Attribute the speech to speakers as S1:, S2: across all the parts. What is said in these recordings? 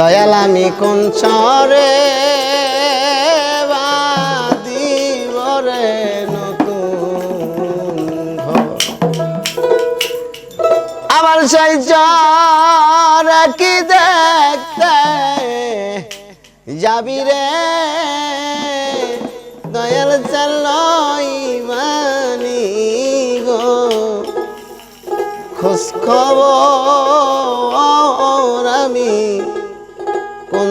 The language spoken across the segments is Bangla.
S1: দয়াল আমি কোন চরে আবার সেই চর কি দেখতে যাবি রে? দয়াল চল মানি গো। খোঁজ খবর আমি কোন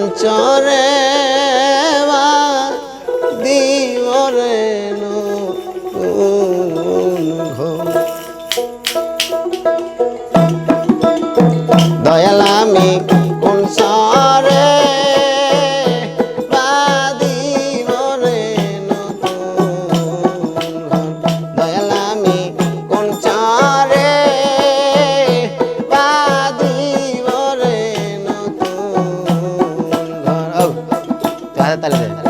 S1: nada tal vez.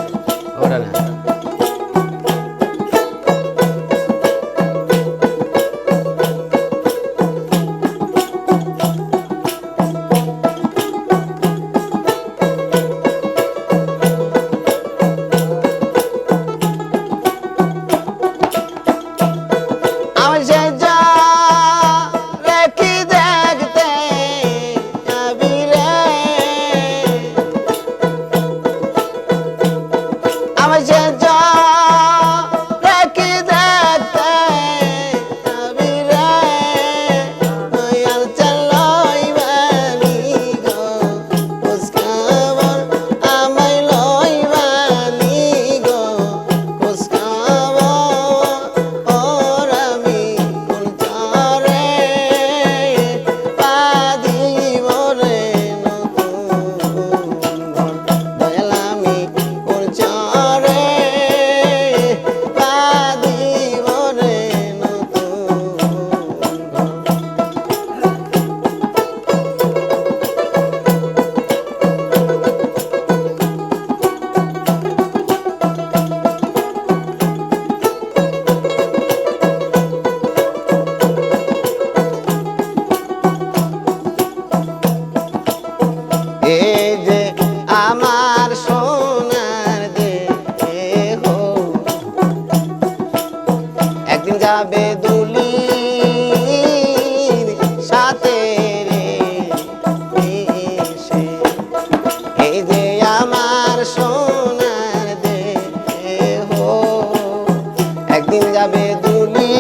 S1: দিন যাবে দুলি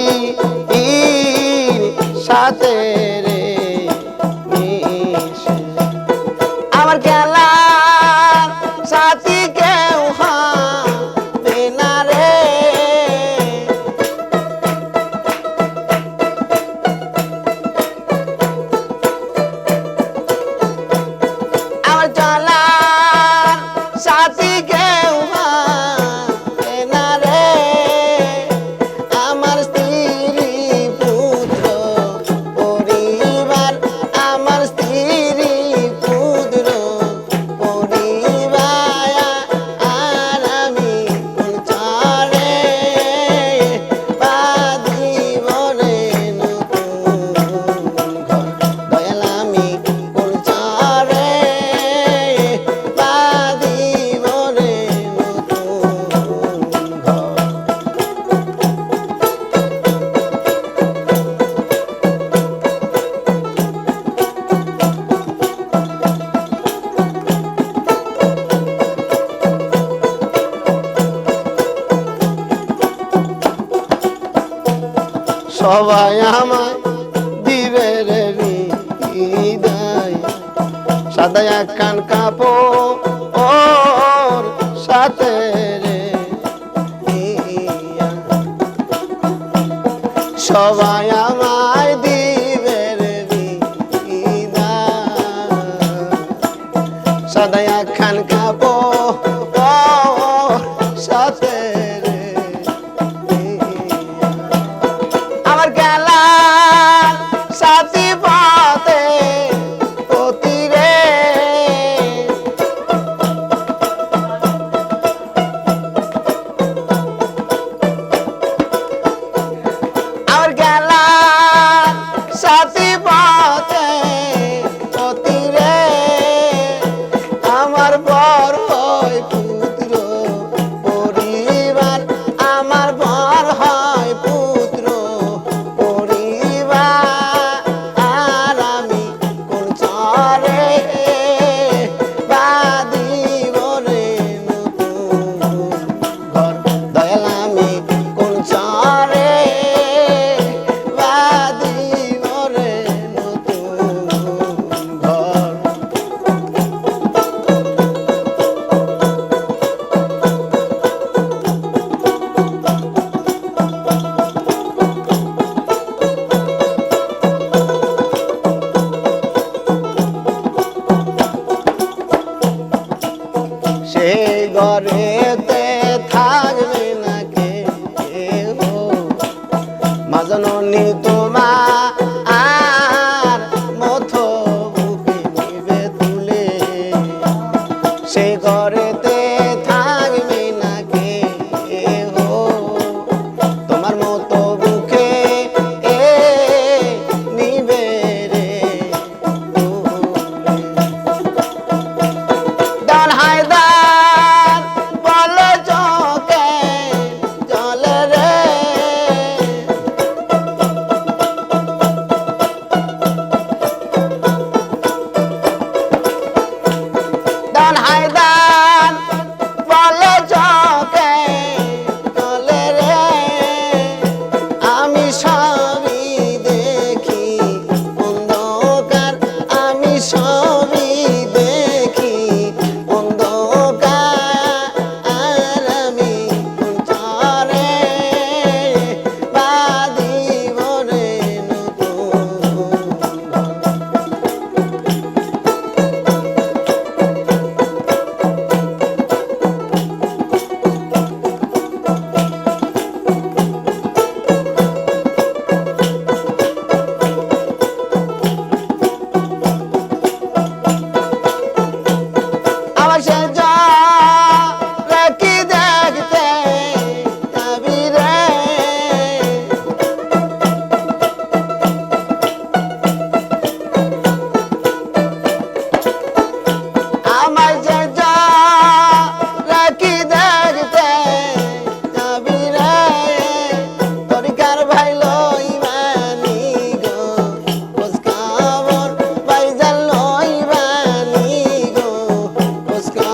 S1: সবাই আমায় দিবে রে বিদায় সাদা কান কাপো ওর সাথে রে সবাই আমায় নমস্কার